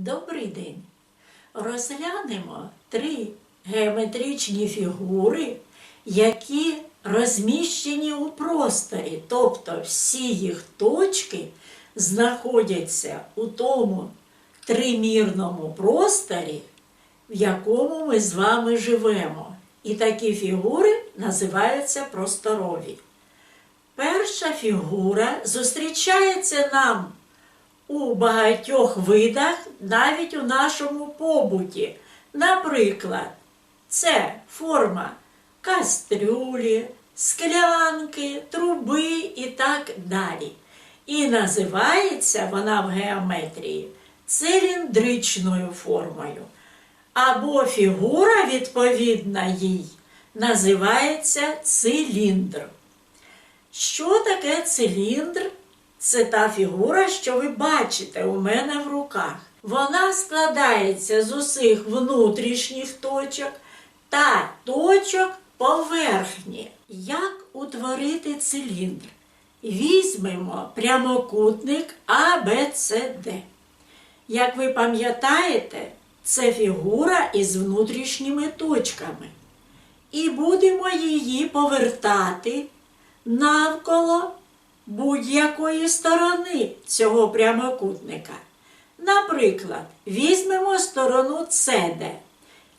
Добрий день! Розглянемо три геометричні фігури, які розміщені у просторі, тобто всі їх точки знаходяться у тому тримірному просторі, в якому ми з вами живемо. І такі фігури називаються просторові. Перша фігура зустрічається нам у багатьох видах, навіть у нашому побуті. Наприклад, це форма кастрюлі, склянки, труби і так далі. І називається вона в геометрії циліндричною формою. Або фігура, відповідна їй, називається циліндр. Що таке циліндр? Це та фігура, що ви бачите у мене в руках. Вона складається з усіх внутрішніх точок та точок поверхні. Як утворити циліндр? Візьмемо прямокутник ABCD. Як ви пам'ятаєте, це фігура із внутрішніми точками. І будемо її повертати навколо будь-якої сторони цього прямокутника. Наприклад, візьмемо сторону CD.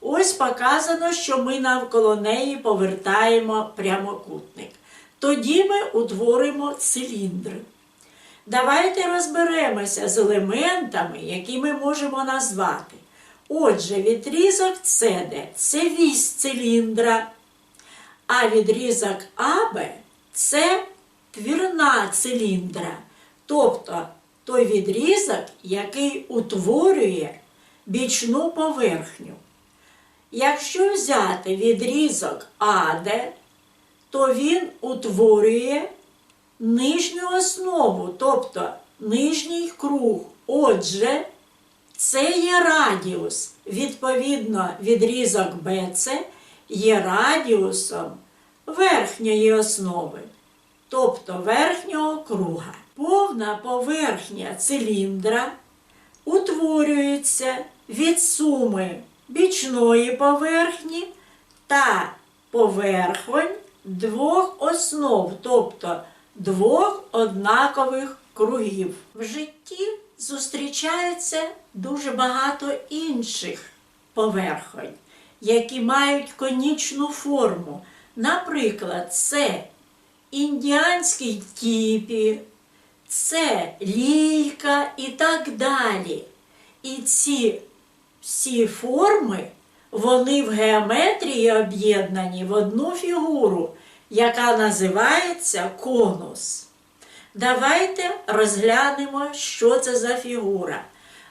Ось показано, що ми навколо неї повертаємо прямокутник. Тоді ми утворимо циліндр. Давайте розберемося з елементами, які ми можемо назвати. Отже, відрізок CD – це вісь циліндра, а відрізок АБ це твірна циліндра, тобто той відрізок, який утворює бічну поверхню. Якщо взяти відрізок АД, то він утворює нижню основу, тобто нижній круг. Отже, це є радіус. Відповідно, відрізок BC є радіусом верхньої основи, тобто верхнього круга. Повна поверхня циліндра утворюється від суми бічної поверхні та поверхонь двох основ, тобто двох однакових кругів. В житті зустрічається дуже багато інших поверхонь, які мають конічну форму. Наприклад, це індіанський тіпі, це лійка і так далі. І ці всі форми, вони в геометрії об'єднані в одну фігуру, яка називається конус. Давайте розглянемо, що це за фігура.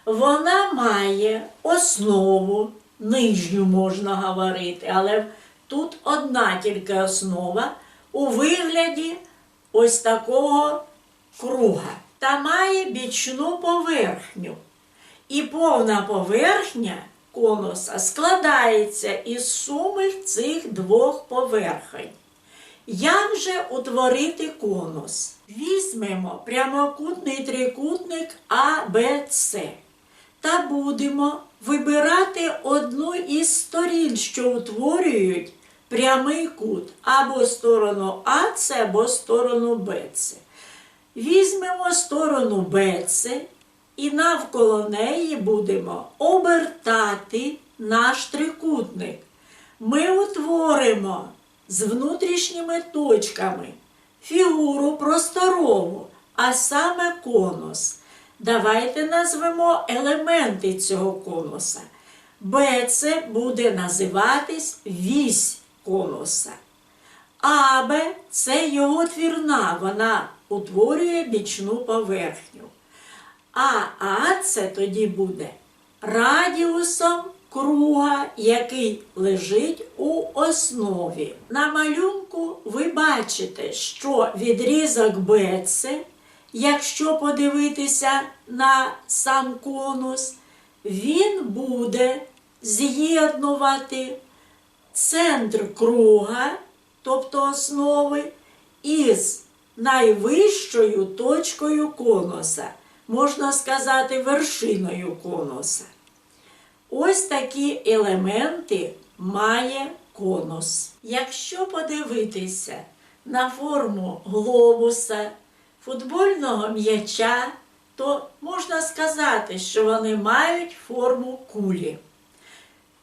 Вона має основу, нижню можна говорити, але тут одна тільки основа у вигляді ось такого круга. Та має бічну поверхню. І повна поверхня конуса складається із суми цих двох поверхень. Як же утворити конус? Візьмемо прямокутний трикутник АБЦ та будемо вибирати одну із сторін, що утворюють прямий кут або сторону АЦ, або сторону БЦ. Візьмемо сторону БЦ і навколо неї будемо обертати наш трикутник. Ми утворимо з внутрішніми точками фігуру просторову, а саме конус. Давайте назвемо елементи цього конуса. БЦ буде називатись вісь конуса. АБ це його твірна, вона утворює бічну поверхню. А АЦ тоді буде радіусом круга, який лежить у основі. На малюнку ви бачите, що відрізок БЦ, якщо подивитися на сам конус, він буде з'єднувати центр круга, тобто основи, із найвищою точкою конуса. можна сказати, вершиною конуса. Ось такі елементи має конус. Якщо подивитися на форму глобуса, футбольного м'яча, то можна сказати, що вони мають форму кулі.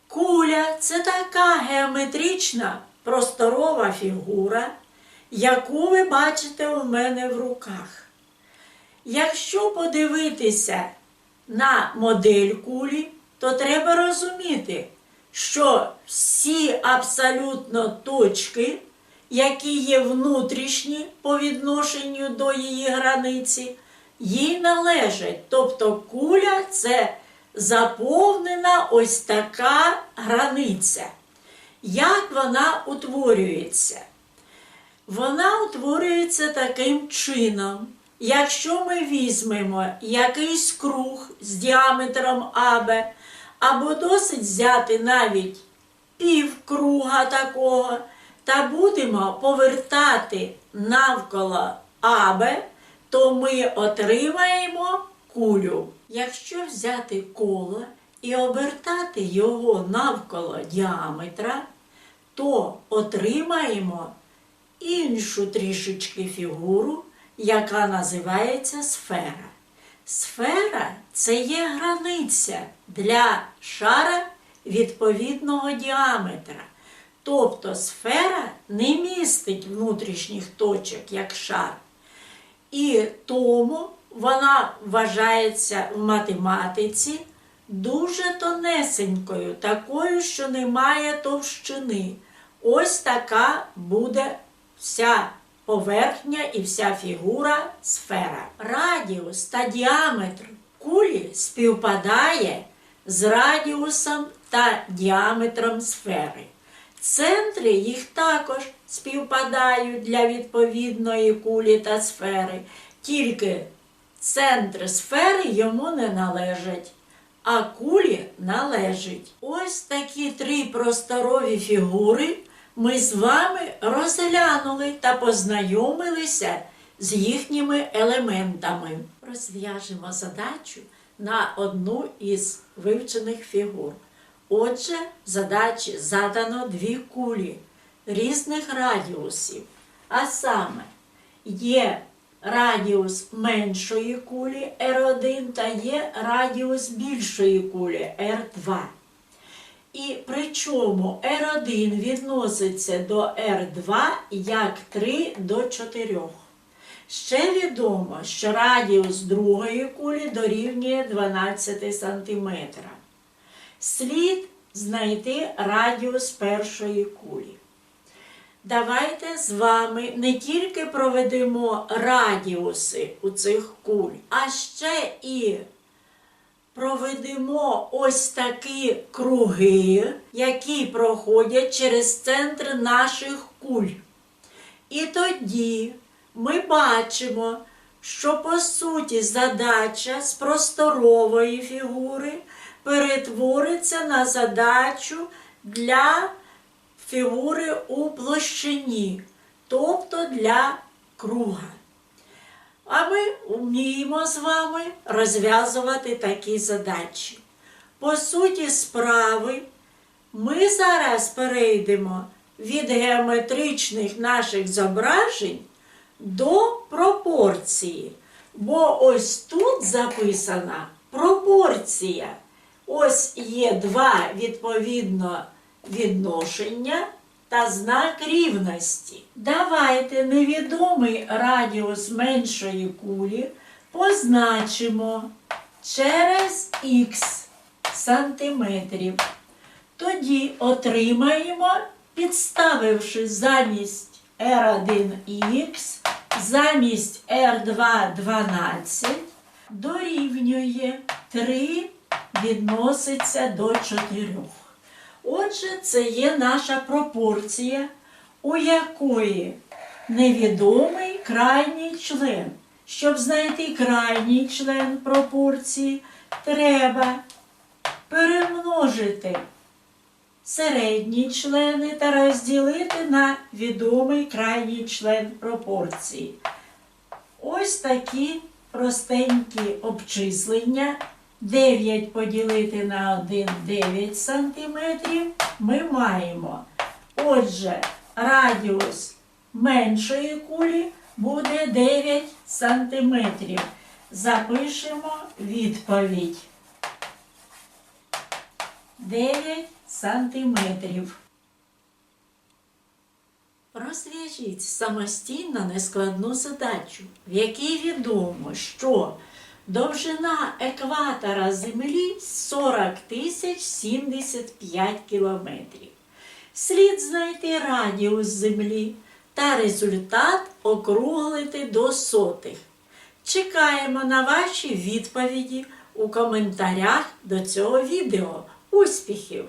Куля це така геометрична просторова фігура, яку ви бачите у мене в руках. Якщо подивитися на модель кулі, то треба розуміти, що всі абсолютно точки, які є внутрішні по відношенню до її границі, їй належать. Тобто куля це заповнена ось така границя. Як вона утворюється? Вона утворюється таким чином. Якщо ми візьмемо якийсь круг з діаметром АБ, або досить взяти навіть півкруга такого, та будемо повертати навколо АБ, то ми отримаємо кулю. Якщо взяти коло і обертати його навколо діаметра, то отримаємо іншу трішечки фігуру, яка називається сфера. Сфера це є границя для шара відповідного діаметра. Тобто сфера не містить внутрішніх точок як шар. І тому вона вважається в математиці дуже тонесенькою, такою, що не має товщини. Ось така буде вся поверхня і вся фігура сфера. Радіус та діаметр кулі співпадає з радіусом та діаметром сфери. Центри їх також співпадають для відповідної кулі та сфери, тільки центр сфери йому не належать, а кулі належить. Ось такі три просторові фігури ми з вами розглянули та познайомилися з їхніми елементами. Розв'яжемо задачу на одну із вивчених фігур. Отже, задачі задано дві кулі різних радіусів. А саме є радіус меншої кулі R1 та є радіус більшої кулі R2. І причому R1 відноситься до R2 як 3 до 4. Ще відомо, що радіус другої кулі дорівнює 12 см. Слід знайти радіус першої кулі. Давайте з вами не тільки проведемо радіуси у цих куль, а ще і проведемо ось такі круги, які проходять через центр наших куль. І тоді ми бачимо, що по суті задача з просторової фігури перетвориться на задачу для фігури у площині, тобто для круга. А ми вміємо з вами розв'язувати такі задачі. По суті, справи, ми зараз перейдемо від геометричних наших зображень до пропорції. Бо ось тут записана пропорція. Ось є два відповідно відношення та знак рівності. Давайте невідомий радіус меншої кулі позначимо через х сантиметрів. Тоді отримаємо, підставивши замість R1х, замість R2 12, дорівнює 3 відноситься до 4. Отже, це є наша пропорція, у якої невідомий крайній член. Щоб знайти крайній член пропорції, треба перемножити середні члени та розділити на відомий крайній член пропорції. Ось такі простенькі обчислення. 9 поділити на 1 9 сантиметрів ми маємо. Отже, радіус меншої кулі буде 9 сантиметрів. Запишемо відповідь. 9 сантиметрів. Розв'яжіть самостійно нескладну задачу, в якій відомо, що довжина екватора Землі 40 тисяч 75 кілометрів. Слід знайти радіус Землі та результат округлити до сотих. Чекаємо на ваші відповіді у коментарях до цього відео. Успіхів!